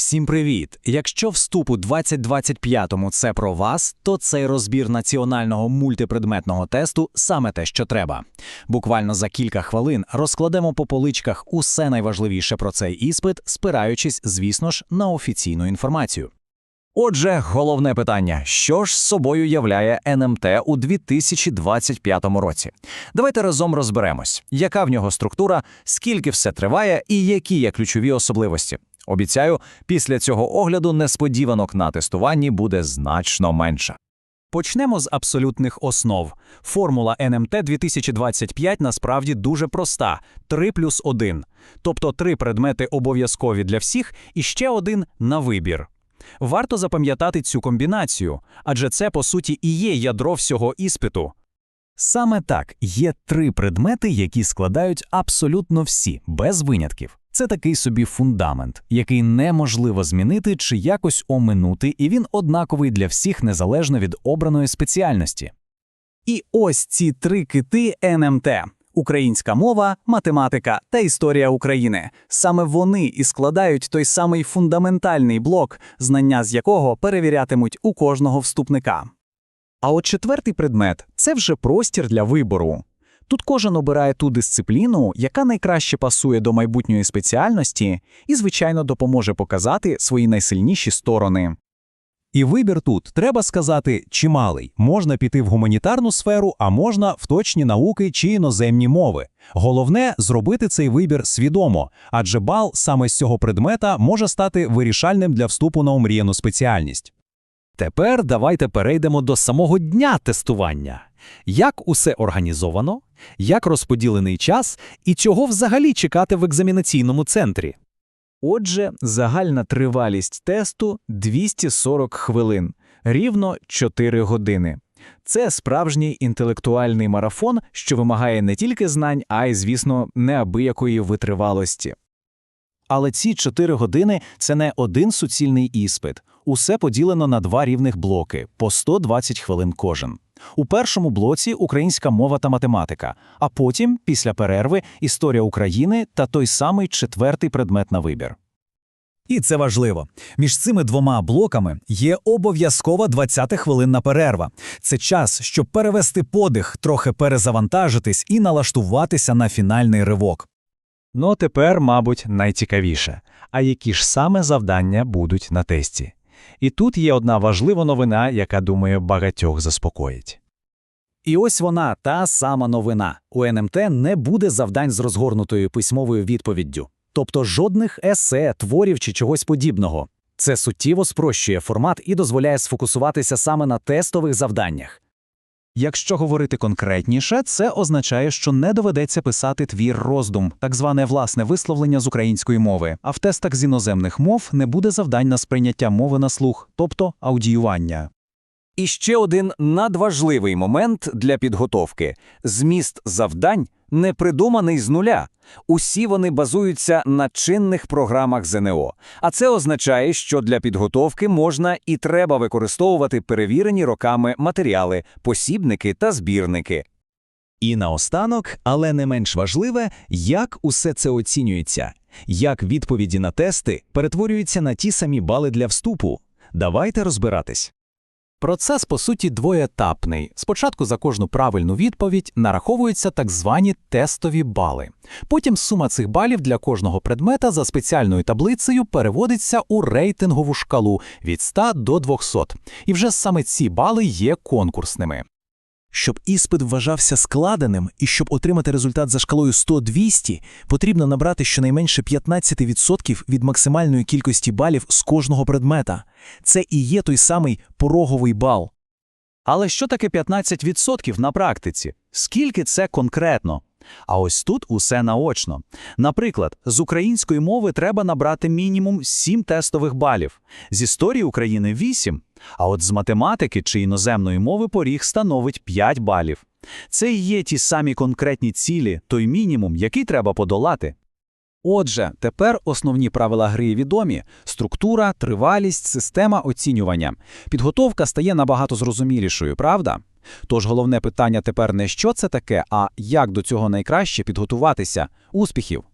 Всім привіт! Якщо вступ у 2025-му це про вас, то цей розбір національного мультипредметного тесту саме те, що треба. Буквально за кілька хвилин розкладемо по поличках усе найважливіше про цей іспит, спираючись, звісно ж, на офіційну інформацію. Отже, головне питання: що ж з собою являє НМТ у 2025 році? Давайте разом розберемось, яка в нього структура, скільки все триває і які є ключові особливості. Обіцяю, після цього огляду несподіванок на тестуванні буде значно менше. Почнемо з абсолютних основ. Формула НМТ 2025 насправді дуже проста: 3 плюс 1. Тобто три предмети обов'язкові для всіх і ще один на вибір. Варто запам'ятати цю комбінацію, адже це, по суті, і є ядро всього іспиту. Саме так є три предмети, які складають абсолютно всі, без винятків. Це такий собі фундамент, який неможливо змінити чи якось оминути, і він однаковий для всіх незалежно від обраної спеціальності. І ось ці три кити НМТ українська мова, математика та історія України. Саме вони і складають той самий фундаментальний блок, знання з якого перевірятимуть у кожного вступника. А от четвертий предмет це вже простір для вибору. Тут кожен обирає ту дисципліну, яка найкраще пасує до майбутньої спеціальності і, звичайно, допоможе показати свої найсильніші сторони. І вибір тут, треба сказати, чималий. Можна піти в гуманітарну сферу, а можна в точні науки чи іноземні мови. Головне зробити цей вибір свідомо, адже бал саме з цього предмета може стати вирішальним для вступу на омріяну спеціальність. Тепер давайте перейдемо до самого дня тестування. Як усе організовано, як розподілений час і чого взагалі чекати в екзамінаційному центрі. Отже, загальна тривалість тесту 240 хвилин, рівно 4 години. Це справжній інтелектуальний марафон, що вимагає не тільки знань, а й, звісно, неабиякої витривалості. Але ці 4 години це не один суцільний іспит. Усе поділено на два рівних блоки по 120 хвилин кожен. У першому блоці українська мова та математика, а потім, після перерви, історія України та той самий четвертий предмет на вибір. І це важливо. Між цими двома блоками є обов'язкова 20-хвилинна перерва. Це час, щоб перевести подих, трохи перезавантажитись і налаштуватися на фінальний ривок. Ну, тепер, мабуть, найцікавіше. А які ж саме завдання будуть на тесті? І тут є одна важлива новина, яка, думаю, багатьох заспокоїть. І ось вона, та сама новина. У НМТ не буде завдань з розгорнутою письмовою відповіддю. Тобто жодних есе, творів чи чогось подібного. Це суттєво спрощує формат і дозволяє сфокусуватися саме на тестових завданнях. Якщо говорити конкретніше, це означає, що не доведеться писати твір роздум, так зване власне висловлення з української мови, а в тестах з іноземних мов не буде завдань на сприйняття мови на слух, тобто аудіювання. І ще один надважливий момент для підготовки: зміст завдань не придуманий з нуля. Усі вони базуються на чинних програмах ЗНО. А це означає, що для підготовки можна і треба використовувати перевірені роками матеріали, посібники та збірники. І наостанок, але не менш важливе, як усе це оцінюється, як відповіді на тести перетворюються на ті самі бали для вступу. Давайте розбиратись. Процес, по суті, двоєтапний. Спочатку за кожну правильну відповідь нараховуються так звані тестові бали. Потім сума цих балів для кожного предмета за спеціальною таблицею переводиться у рейтингову шкалу від 100 до 200. І вже саме ці бали є конкурсними. Щоб іспит вважався складеним і щоб отримати результат за шкалою 100-200, потрібно набрати щонайменше 15% від максимальної кількості балів з кожного предмета. Це і є той самий пороговий бал. Але що таке 15% на практиці? Скільки це конкретно? А ось тут усе наочно. Наприклад, з української мови треба набрати мінімум 7 тестових балів, з історії України 8, а от з математики чи іноземної мови поріг становить 5 балів. Це і є ті самі конкретні цілі, той мінімум, який треба подолати. Отже, тепер основні правила гри відомі: структура, тривалість, система оцінювання. Підготовка стає набагато зрозумілішою, правда? Тож головне питання тепер не що це таке, а як до цього найкраще підготуватися. Успіхів!